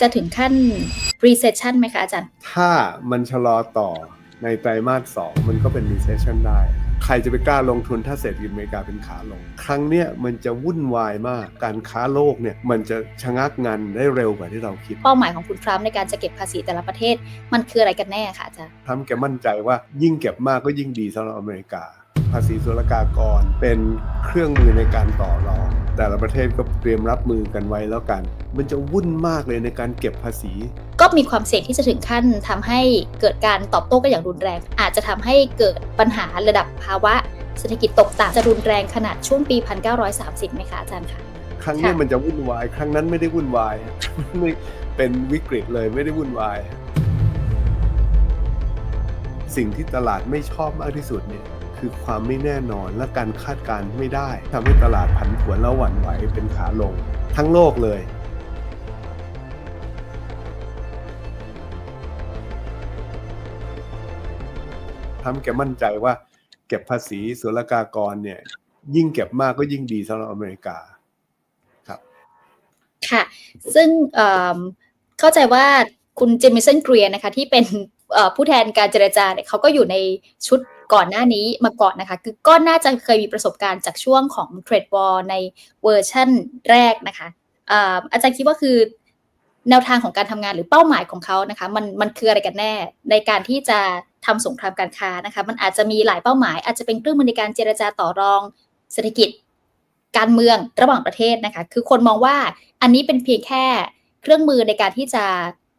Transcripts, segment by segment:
จะถึงขั้น recession ไหมคะอาจารย์ ถ้ามันชะลอต่อในไตรมาสสองมันก็เป็น recession ได้ ใครจะไปกล้าลงทุนถ้าเศรษฐกิจอเมริกาเป็นขาลง ครั้งเนี้ยมันจะวุ่นวายมากการค้าโลกเนี่ยมันจะชะงักงันได้เร็วกว่าที่เราคิด เป้าหมายของคุณทรัมป์ในการจะเก็บภาษีแต่ละประเทศ มันคืออะไรกันแน่คะอาจารย์ทำแกมั่นใจว่ายิ่งเก็บมากก็ยิ่งดีสำหรับอเมริกา ภาษีศุลกากร เป็นเครื่องมือในการต่อรอง แต่ละประเทศก็เตรียมรับมือกันไว้แล้วกัน มันจะวุ่นมากเลยในการเก็บภาษี ก็มีความเสี่ยงที่จะถึงขั้นทำให้เกิดการตอบโต้กันอย่างรุนแรง อาจจะทำให้เกิดปัญหาระดับภาวะเศรษฐกิจตกต่ำจะรุนแรงขนาดช่วงปี 1930ไหมคะอาจารย์คะครั้งเนี้ยค่ะมันจะวุ่นวาย ครั้งนั้นไม่ได้วุ่นวายไม่เป็นวิกฤตเลยไม่ได้วุ่นวาย สิ่งที่ตลาดไม่ชอบมากที่สุดเนี่ย คือความไม่แน่นอนและการคาดการณ์ไม่ได้ทำให้ตลาดผันผวนแล้วหวั่นไหวเป็นขาลง ทั้งโลกเลยทำแกมั่นใจว่า เก็บภาษีศุลกากรเนี่ย ยิ่งเก็บมากก็ยิ่งดีสำหรับอเมริกาครับ ค่ะ ซึ่งเเข้าใจว่าคุณเจมิสันเกรียนะคะ ที่เป็นผู้แทนการเจรจาเนี่ยเขาก็อยู่ในชุด ก่อนหน้านี้มาก่อนนะคะ คือก็น่าจะเคยมีประสบการณ์จากช่วงของเทรด w อ r ในเวอร์ชั่นแรกนะคะเอ่ออาจารย์คิดว่าคือแนวทางของการทำงานหรือเป้าหมายของเขานะคะ มันมันคืออะไรกันแน่ ในการที่จะทำสงครามการค้านะคะ มันอาจจะมีหลายเป้าหมาย อาจจะเป็นเครื่องมือในการเจรจาต่อรองเศรษฐกิจ การเมืองระหว่างประเทศนะคะ คือคนมองว่าอันนี้เป็นเพียงแค่เครื่องมือในการที่จะ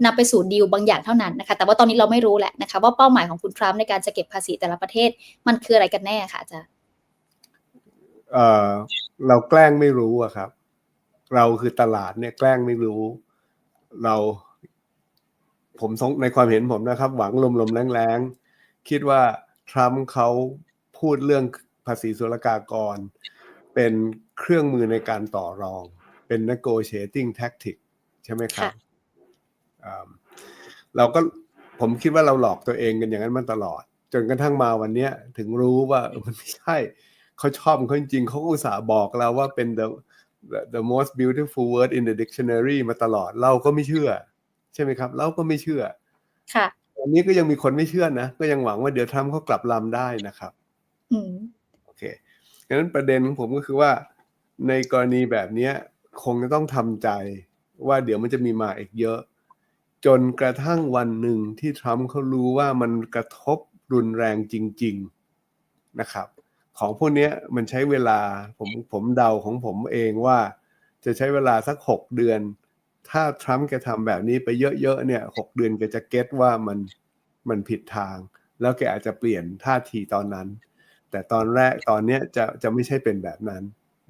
นำไปสู่ดีลบางอย่างเท่านั้นนะคะแต่ว่าตอนนี้เราไม่รู้แหละนะคะว่าเป้าหมายของคุณทรัมป์ในการจะเก็บภาษีแต่ละประเทศมันคืออะไรกันแน่ค่ะอาจารย์เอ่อเราแกล้งไม่รู้อะครับ เราคือตลาดเนี่ยแกล้งไม่รู้ เราผมสงในความเห็นผมนะครับ หวังลมๆแรงๆ คิดว่าทรัมป์เขาพูดเรื่องภาษีศุลกากร เป็นเครื่องมือในการต่อรอง เป็น negotiating tactic ใช่ไหมครับค่ะอ่า เราก็ผมคิดว่าเราหลอกตัวเองกันอย่างนั้นมาตลอด จนกระทั่งมาวันเนี้ย ถึงรู้ว่าเออมันไม่ใช่เขาชอบเขาจริงๆเขาก็อุตส่าห์บอกเราว่าเป็น the the, the most beautiful word in the dictionary มาตลอดเราก็ไม่เชื่อ ใช่ไหมครับ เราก็ไม่เชื่อ ค่ะวันนี้ก็ยังมีคนไม่เชื่อนะ ก็ยังหวังว่าเดี๋ยวทรัมป์เขากลับลำได้นะครับอืมโอเคดังนั้นประเด็นของผมก็คือว่า ในกรณีแบบเนี้ยคงจะต้องทำใจว่าเดี๋ยวมันจะมีมาอีกเยอะ จนกระทั่งวันหนึ่งที่ทรัมป์เขารู้ว่ามันกระทบรุนแรงจริง ๆนะครับ ของพวกนี้มันใช้เวลาผมผมเดาของผมเองว่า จะใช้เวลาสักหกเดือน ถ้าทรัมป์แกทำแบบนี้ไปเยอะๆเนี่ยหกเดือนแกจะเก็ตว่ามันมันผิดทาง แล้วแกอาจจะเปลี่ยนท่าทีตอนนั้น แต่ตอนแรกตอนเนี้ยจะจะไม่ใช่เป็นแบบนั้น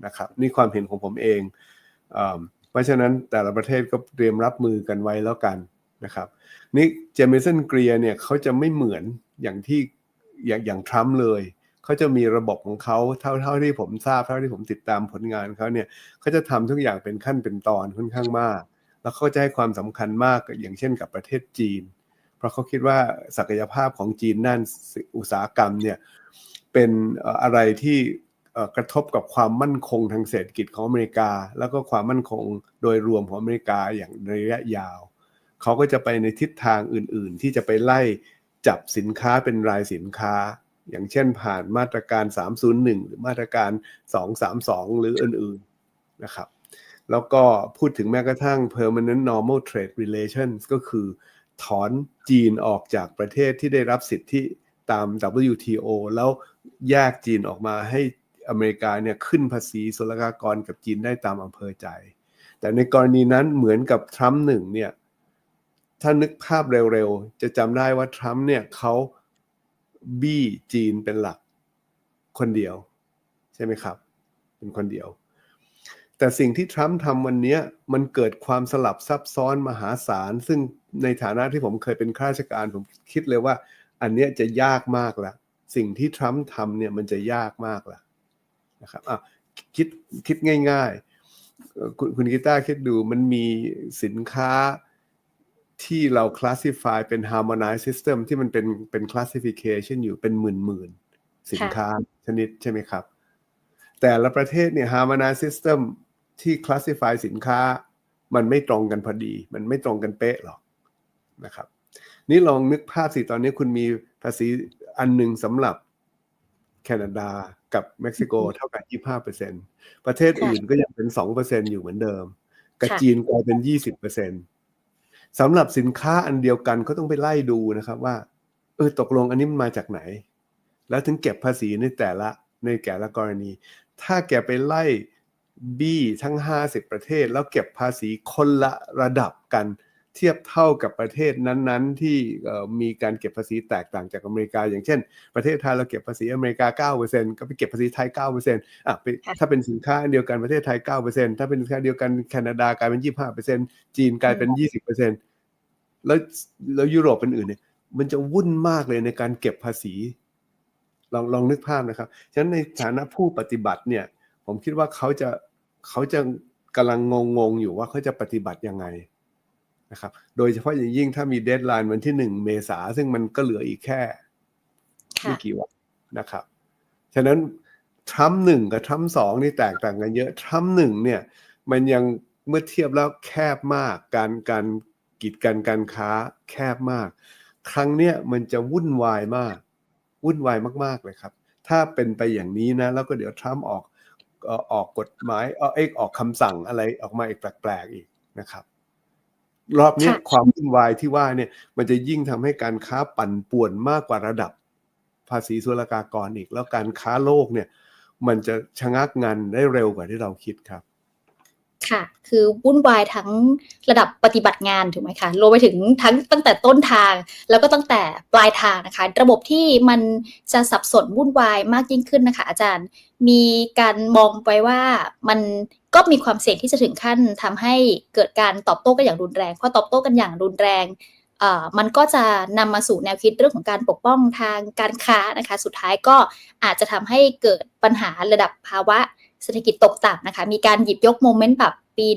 นะครับ นี่ความเห็นของผมเองเอิ่มเพราะฉะนั้นแต่ละประเทศก็เตรียมรับมือกันไว้แล้วกัน นะครับนี่เจมิสันเกรียเนี่ยเขาจะไม่เหมือนอย่างที่อย่างอย่างทรัมป์เลยเขาจะมีระบบของเขาเท่าเท่าที่ผมทราบเท่าที่ผมติดตามผลงานเขาเนี่ยเขาจะทำทุกอย่างเป็นขั้นเป็นตอนค่อนข้างมาก แล้วเขาจะให้ความสำคัญมากอย่างเช่นกับประเทศจีน เพราะเขาคิดว่าศักยภาพของจีนด้านอุตสาหกรรมเนี่ยเป็นอะไรที่กระทบกับความมั่นคงทางเศรษฐกิจของอเมริกา แล้วก็ความมั่นคงโดยรวมของอเมริกาอย่างระยะยาว เขาก็จะไปในทิศทางอื่น ๆ ที่จะไปไล่จับสินค้าเป็นรายสินค้า อย่างเช่นผ่านมาตรการ 301 หรือมาตรการ 232 หรืออื่น ๆ นะครับ แล้วก็พูดถึงแม้กระทั่ง permanent normal trade relations ก็คือ ถอนจีนออกจากประเทศที่ได้รับสิทธิตาม WTO แล้วแยกจีนออกมาให้อเมริกาเนี่ยขึ้นภาษีศุลกากรกับจีนได้ตามอำเภอใจ แต่ในกรณีนั้นเหมือนกับทรัมป์หนึ่งเนี่ย ถ้านึกภาพเร็วๆ จะจำได้ว่าทรัมป์เนี่ยเขาบี้จีนเป็นหลักคนเดียว ใช่ไหมครับ เป็นคนเดียว แต่สิ่งที่ทรัมป์ทำวันเนี้ยมันเกิดความสลับซับซ้อนมหาศาล ซึ่งในฐานะที่ผมเคยเป็นข้าราชการ ผมคิดเลยว่า อันเนี้ยจะยากมากละสิ่งที่ทรัมป์ทำเนี่ยมันจะยากมากละนะครับอะคิดคิดง่าย ๆ คุณคุณกีตาร์คิดดูมันมีสินค้า ที่เรา classify เป็น harmonized system ที่มันเป็นเป็น classification อยู่เป็นหมื่นหมื่นๆสินค้าชนิดใช่ไหมครับ แต่ละประเทศเนี่ย harmonized system ที่ classify สินค้า มันไม่ตรงกันพอดี มันไม่ตรงกันเป๊ะหรอกนะครับ นี่ลองนึกภาพสิตอนนี้คุณมีภาษีอันหนึ่งสำหรับแคนาดากับเม็กซิโกเท่ากับ25%ประเทศอื่นก็ยังเป็น 2%อยู่เหมือนเดิม กับค่ะจีนกลายเป็น 20% สำหรับสินค้าอันเดียวกันเขาต้องไปไล่ดูนะครับว่าเออตกลงอันนี้มันมาจากไหน แล้วถึงเก็บภาษีในแต่ละในแต่ละกรณี ถ้าแกไปไล่บี้ทั้ง 50 ประเทศ แล้วเก็บภาษีคนละระดับกัน เทียบเท่ากับประเทศนั้นๆ ที่เอ่อมีการเก็บภาษีแตกต่างจากอเมริกา อย่างเช่น ประเทศไทยเราเก็บภาษีอเมริกา 9%ก็ไปเก็บภาษีไทย 9%อะไปค่ะถ้าเป็นสินค้าอันเดียวกันประเทศไทย 9%ถ้าเป็นสินค้าเดียวกันแคนาดากลายเป็น 25%จีนกลายเป็น 20%แล้วแล้วยุโรปเป็นอื่นเนี่ยมันจะวุ่นมากเลยในการเก็บภาษี ลองลองนึกภาพนะครับ ฉะนั้นในฐานะผู้ปฏิบัติเนี่ย ผมคิดว่าเขาจะเขาจะกำลังงงๆอยู่ว่าเขาจะปฏิบัติยังไง นะครับโดยเฉพาะอย่างยิ่งถ้ามีเดทไลน์วันที่หนึ่งเมษาซึ่งมันก็เหลืออีกแค่ค่ะไม่กี่วันนะครับ ฉะนั้นทรัมป์หนึ่งกับทรัมป์สองนี่แตกต่างกันเยอะทรัมป์หนึ่งเนี่ยมันยังเมื่อเทียบแล้วแคบมาก การการกีดกันการค้าแคบมาก ครั้งเนี้ยมันจะวุ่นวายมาก วุ่นวายมากๆเลยครับ ถ้าเป็นไปอย่างนี้นะ แล้วก็เดี๋ยวทรัมป์ออกเอ่อออกกฎหมายเออเอกออกคำสั่งอะไรออกมาอีกแปลกๆอีกนะครับ รอบเนี้ยค่ะความวุ่นวายที่ว่าเนี่ย มันจะยิ่งทำให้การค้าปั่นป่วนมากกว่าระดับ ภาษีศุลกากรอีก แล้วการค้าโลกเนี่ย มันจะชะงักงันได้เร็วกว่าที่เราคิดครับ ค่ะ คือวุ่นวายทั้งระดับปฏิบัติงานถูกไหมคะรวมไปถึงทั้งตั้งแต่ต้นทาง แล้วก็ตั้งแต่ปลายทางนะคะ ระบบที่มันจะสับสนวุ่นวายมากยิ่งขึ้นนะคะ อาจารย์มีการมองไปว่ามันก็มีความเสี่ยงที่จะถึงขั้นทำให้เกิดการตอบโต้กันอย่างรุนแรงพอตอบโต้กันอย่างรุนแรงมันก็จะนำมาสู่แนวคิดเรื่องของการปกป้องทางการค้านะคะ สุดท้ายก็อาจจะทำให้เกิดปัญหาระดับภาวะเศรษฐกิจตกต่ำนะคะ มีการหยิบยกโมเมนต์แบบ ปี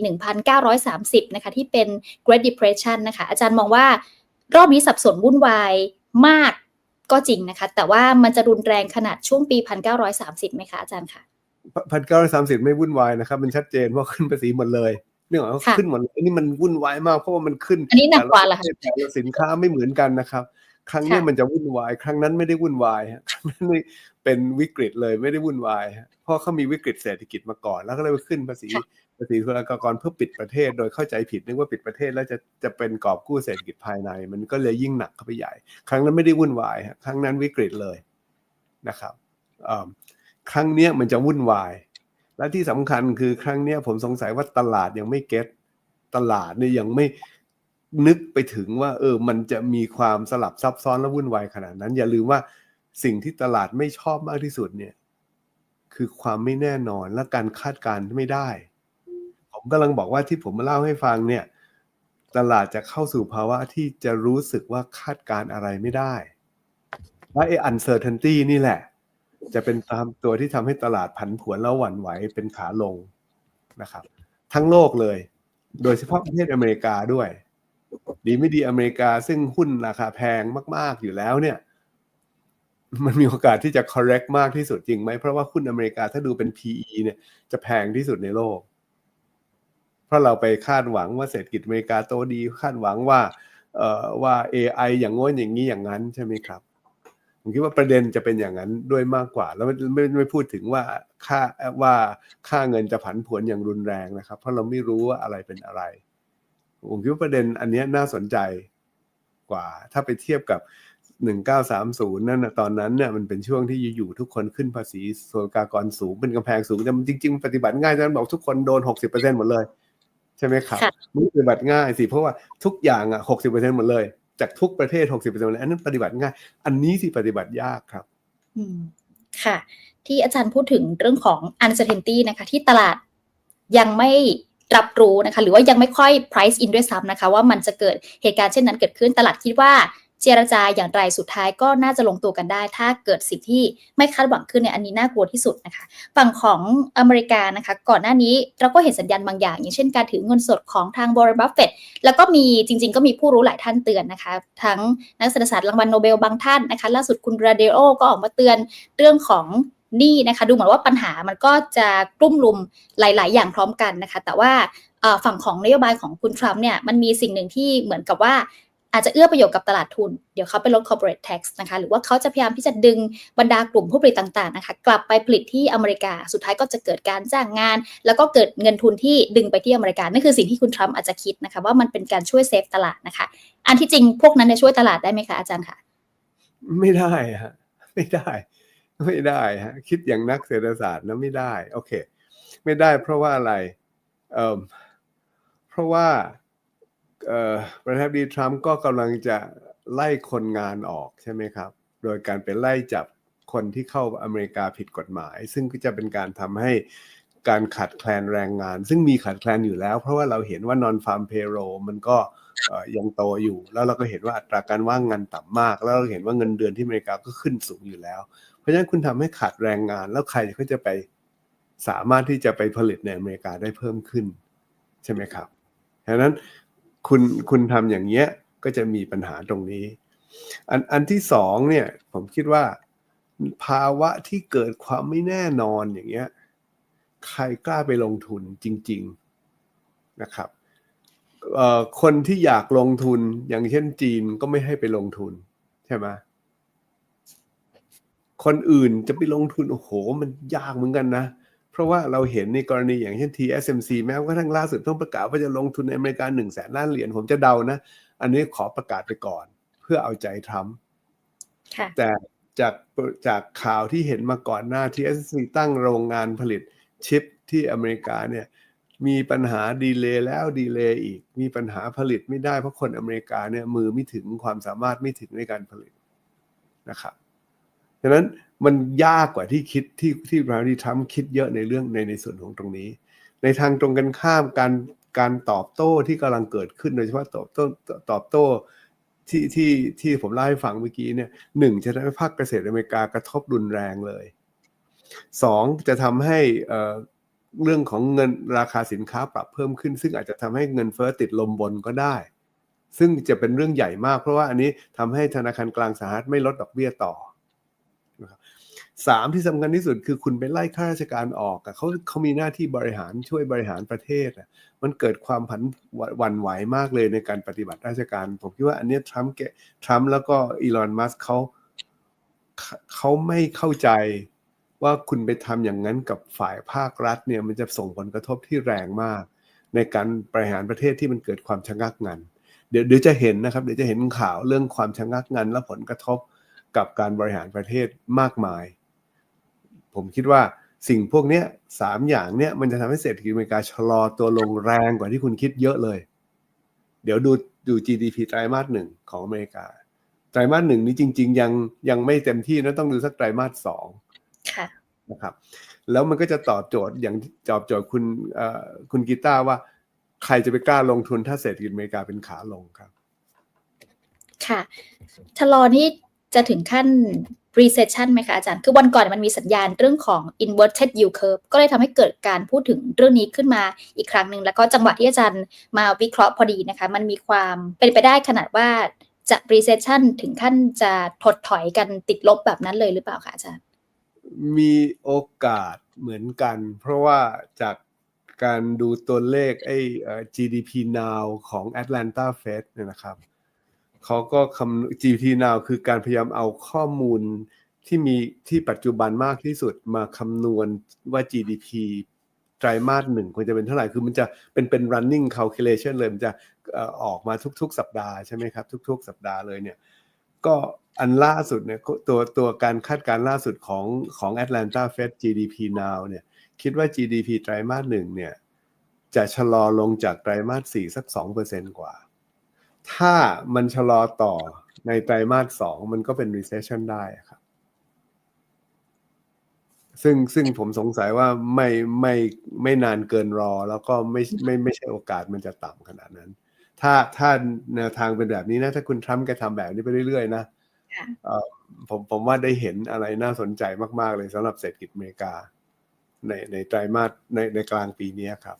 1930 นะคะที่เป็น Great Depression นะคะอาจารย์มองว่ารอบนี้สับสนวุ่นวายมากก็จริงนะคะ แต่ว่ามันจะรุนแรงขนาดช่วงปี 1930ไหมคะอาจารย์คะพันเก้าร้อยสามสิบไม่วุ่นวายนะครับ มันชัดเจนว่าขึ้นภาษีหมดเลยเนี่ยว่าค่ะขึ้นหมดเลยอันนี่มันวุ่นวายมากเพราะว่ามันขึ้น อันนี้หนักกว่าเหรอคะแต่ละประเทศแต่ละสินค้าไม่เหมือนกันนะครับ ครั้งเนี้ยค่ะมันจะวุ่นวาย ครั้งนั้นไม่ได้วุ่นวายฮะครั้งนั้นนี่เป็นวิกฤตเลยไม่ได้วุ่นวายฮะเพราะเขามีวิกฤตเศรษฐกิจมาก่อน แล้วก็เลยไปขึ้นภาษีภาษีศุลกากรเพื่อปิดประเทศ โดยเข้าใจผิดนึกว่าปิดประเทศแล้วจะจะเป็นกอบกู้เศรษฐกิจภายใน มันก็เลยยิ่งหนักเข้าไปใหญ่ ครั้งนั้นไม่ได้วุ่นวายฮะครั้งนั้นวิกฤตเลยนะครับอ่าครั้งเนี้ยมันจะวุ่นวาย และที่สำคัญคือครั้งเนี้ยผมสงสัยว่าตลาดยังไม่เก็ตตลาดเนี่ยยังไม่ นึกไปถึงว่า เออ มันจะมีความสลับซับซ้อนและวุ่นวายขนาดนั้น อย่าลืมว่าสิ่งที่ตลาดไม่ชอบมากที่สุดเนี่ย คือความไม่แน่นอนและการคาดการณ์ไม่ได้ ผมกำลังบอกว่าที่ผมมาเล่าให้ฟังเนี่ย ตลาดจะเข้าสู่ภาวะที่จะรู้สึกว่าคาดการณ์อะไรไม่ได้และไอ้ uncertainty นี่แหละ จะเป็นตามตัวที่ทำให้ตลาดผันผวนแล้วหวั่นไหวเป็นขาลงนะครับ ทั้งโลกเลย โดยเฉพาะประเทศอเมริกาด้วย ดีไม่ดีอเมริกาซึ่งหุ้นราคาแพงมาก ๆ อยู่แล้วเนี่ย มันมีโอกาสที่จะ correct มากที่สุดจริงไหม เพราะว่าหุ้นอเมริกาถ้าดูเป็น PE เนี่ยจะแพงที่สุดในโลก เพราะเราไปคาดหวังว่าเศรษฐกิจอเมริกาโตดีคาดหวังว่าเอ่อว่า AI อย่างง้นอย่างนี้อย่างนั้นใช่ไหมครับผมคิดว่าประเด็นจะเป็นอย่างนั้นด้วยมากกว่า แล้วไม่ไม่ไม่พูดถึงว่าค่าว่าค่าเงินจะผันผวนอย่างรุนแรงนะครับ เพราะเราไม่รู้ว่าอะไรเป็นอะไร ผมคิดว่าประเด็นอันเนี้ยน่าสนใจกว่า ถ้าไปเทียบกับ 1930 นั่นนะตอนนั้นเนี่ยมันเป็นช่วงที่อยู่ๆทุกคนขึ้นภาษีส่วนกากรสูงเป็นกำแพงสูง แต่มันจริง ๆ ปฏิบัติง่ายนั้นบอกทุกคนโดน 60%หมดเลย ใช่ไหมครับค่ะมันปฏิบัติง่ายสิ เพราะว่าทุกอย่างอะ 60%หมดเลย จากทุกประเทศ 60%หมดเลยอันนั้นปฏิบัติง่าย อันนี้สิปฏิบัติยากครับอืมค่ะ ที่อาจารย์พูดถึงเรื่องของ uncertainty นะคะ ที่ตลาดยังไม่ รับรู้นะคะ หรือว่ายังไม่ค่อย price in ด้วยซ้ำนะคะ ว่ามันจะเกิดเหตุการณ์เช่นนั้นเกิดขึ้นตลาดคิดว่าเจรจาอย่างไรสุดท้ายก็น่าจะลงตัวกันได้ ถ้าเกิดสิ่งที่ไม่คาดหวังขึ้นเนี่ยอันนี้น่ากลัวที่สุดนะคะ ฝั่งของอเมริกานะคะ ก่อนหน้านี้เราก็เห็นสัญญาณบางอย่าง อย่างเช่นการถือเงินสดของทางบริบัฟเฟตแล้วก็มีจริง ๆ ก็มีผู้รู้หลายท่านเตือนนะคะ ทั้งนักเศรษฐศาสตร์รางวัลโนเบลบางท่านนะคะ ล่าสุดคุณราเดโอก็ออกมาเตือนเรื่องของ หนี้นะคะดูเหมือนว่าปัญหามันก็จะกลุ่มลุมหลาย ๆ อย่างพร้อมกันนะคะ แต่ว่าฝั่งของนโยบายของคุณทรัมป์เนี่ยมันมีสิ่งหนึ่งที่เหมือนกับว่าอาจจะเอื้อประโยชน์กับตลาดทุน เดี๋ยวเขาไปลด corporate tax นะคะ หรือว่าเขาจะพยายามที่จะดึงบรรดากลุ่มผู้ผลิตต่าง ๆ นะคะ กลับไปผลิตที่อเมริกา สุดท้ายก็จะเกิดการจ้างงาน แล้วก็เกิดเงินทุนที่ดึงไปที่อเมริกา นั่นคือสิ่งที่คุณทรัมป์อาจจะคิดนะคะ ว่ามันเป็นการช่วยเซฟตลาดนะคะ อันที่จริงพวกนั้นเนี่ยช่วยตลาดได้ไหมคะอาจารย์คะ ไม่ได้ฮะ ไม่ได้ ไม่ได้ฮะคิดอย่างนักเศรษฐศาสตร์นะไม่ได้ โอเค ไม่ได้เพราะว่าอะไรเอ่อเพราะว่าเอ่อประธานาธิบดีทรัมป์ก็กำลังจะไล่คนงานออกใช่ไหมครับ โดยการไปไล่จับคนที่เข้าอเมริกาผิดกฎหมาย ซึ่งก็จะเป็นการทำให้การขาดแคลนแรงงาน ซึ่งมีขาดแคลนอยู่แล้ว เพราะว่าเราเห็นว่า non farm payroll มันก็ยังโตอยู่ แล้วเราก็เห็นว่าอัตราการว่างงานต่ำมาก แล้วเราเห็นว่าเงินเดือนที่อเมริกาก็ขึ้นสูงอยู่แล้ว เพราะฉะนั้นคุณทำให้ขาดแรงงาน แล้วใครก็จะไปสามารถที่จะไปผลิตในอเมริกาได้เพิ่มขึ้น ใช่ไหมครับฉะนั้นคุณคุณทำอย่างเงี้ยก็จะมีปัญหาตรงนี้ อันอันที่สองเนี่ยผมคิดว่า ภาวะที่เกิดความไม่แน่นอนอย่างเงี้ยใครกล้าไปลงทุนจริง ๆนะครับคนที่อยากลงทุนอย่างเช่นจีนก็ไม่ให้ไปลงทุนใช่ไหม คนอื่นจะไปลงทุน โอ้โห มันยากเหมือนกันนะ เพราะว่าเราเห็นในกรณีอย่างเช่น TSMC แม้กระทั่งล่าสุดต้องประกาศว่าจะลงทุนในอเมริกาหนึ่งแสนล้านเหรียญผมจะเดานะ อันนี้ขอประกาศไปก่อน เพื่อเอาใจทรัมป์ค่ะแต่จากจากข่าวที่เห็นมาก่อนหน้า TSMC ตั้งโรงงานผลิตชิปที่อเมริกาเนี่ยมีปัญหาดีเลย์แล้วดีเลย์อีก มีปัญหาผลิตไม่ได้เพราะคนอเมริกาเนี่ยมือไม่ถึงความสามารถไม่ถึงในการผลิตนะครับ ฉะนั้นมันยากกว่าที่คิดที่ที่ประธานาธิบดีทรัมป์คิดเยอะในเรื่องในในส่วนของตรงนี้ ในทางตรงกันข้ามการการตอบโต้ที่กำลังเกิดขึ้นโดยเฉพาะตอบโต้ตอบโต้ที่ที่ที่ผมเล่าให้ฟังเมื่อกี้เนี่ยหนึ่งจะทำให้ภาคเกษตรอเมริกากระทบรุนแรงเลยสองจะทำให้เอ่อเรื่องของเงินราคาสินค้าปรับเพิ่มขึ้น ซึ่งอาจจะทำให้เงินเฟ้อติดลมบนก็ได้ ซึ่งจะเป็นเรื่องใหญ่มากเพราะว่าอันนี้ทำให้ธนาคารกลางสหรัฐไม่ลดดอกเบี้ยต่อ นะครับสามที่สำคัญที่สุดคือคุณไปไล่ข้าราชการออกเขาเขามีหน้าที่บริหารช่วยบริหารประเทศมันเกิดความผันวันไหวมากเลยในการปฏิบัติราชการ ผมคิดว่าอันนี้ทรัมป์แกทรัมป์แล้วก็อีลอนมัสเขาเขาไม่เข้าใจว่าคุณไปทำอย่างนั้นกับฝ่ายภาครัฐเนี่ยมันจะส่งผลกระทบที่แรงมาก ในการบริหารประเทศที่มันเกิดความชะงักงันเดี๋ยวเดี๋ยวจะเห็นนะครับ เดี๋ยวจะเห็นข่าวเรื่องความชะงักงันและผลกระทบ กับการบริหารประเทศมากมาย ผมคิดว่าสิ่งพวกเนี้ยสามอย่างเนี้ยมันจะทำให้เศรษฐกิจอเมริกาชะลอตัวลงแรงกว่าที่คุณคิดเยอะเลย เดี๋ยวดูดู GDP ไตรมาสหนึ่งของอเมริกา ไตรมาสหนึ่งนี้จริง ๆ ยังยังไม่เต็มที่นะต้องดูสักไตรมาสสองค่ะนะครับแล้วมันก็จะตอบโจทย์อย่างตอบโจทย์คุณเอ่อคุณกีตาร์ว่า ใครจะไปกล้าลงทุนถ้าเศรษฐกิจอเมริกาเป็นขาลงครับ ค่ะชะลอนี่ จะถึงขั้น recession ไหมคะอาจารย์ คือวันก่อนมันมีสัญญาณเรื่องของ inverted yield curve ก็เลยทำให้เกิดการพูดถึงเรื่องนี้ขึ้นมาอีกครั้งหนึ่ง แล้วก็จังหวะที่อาจารย์มาวิเคราะห์พอดีนะคะ มันมีความเป็นไปได้ขนาดว่าจะ recession ถึงขั้นจะถดถอยกันติดลบแบบนั้นเลยหรือเปล่าคะอาจารย์ มีโอกาสเหมือนกัน เพราะว่าจากการดูตัวเลขไอ้ GDP now ของ Atlanta Fed เนี่ยนะครับ เขาก็คำ GDP now คือการพยายามเอาข้อมูลที่มีที่ปัจจุบันมากที่สุดมาคำนวณว่า GDP ไตรมาสหนึ่งควรจะเป็นเท่าไหร่ คือมันจะเป็นเป็น running calculation เลย มันจะออกมาทุก ๆ สัปดาห์ใช่ไหมครับ ทุก ๆ สัปดาห์เลยเนี่ย ก็อันล่าสุดเนี่ยตัวตัวการคาดการณ์ล่าสุดของของ Atlanta Fed GDP now เนี่ยคิดว่า GDP ไตรมาสหนึ่งเนี่ยจะชะลอลงจากไตรมาสสี่สักสองเปอร์เซนกว่า ถ้ามันชะลอต่อในไตรมาสสองมันก็เป็น recession ได้ครับ ซึ่งซึ่งผมสงสัยว่าไม่ไม่ไม่นานเกินรอ แล้วก็ไม่ไม่ไม่ใช่โอกาสมันจะต่ำขนาดนั้น ถ้าถ้าแนวทางเป็นแบบนี้นะ ถ้าคุณทรัมป์แกทำแบบนี้ไปเรื่อยๆ นะค่ะเอ่อผมผมว่าได้เห็นอะไรน่าสนใจมาก ๆ เลยสำหรับเศรษฐกิจอเมริกา ในในไตรมาสในในกลางปีนี้ครับ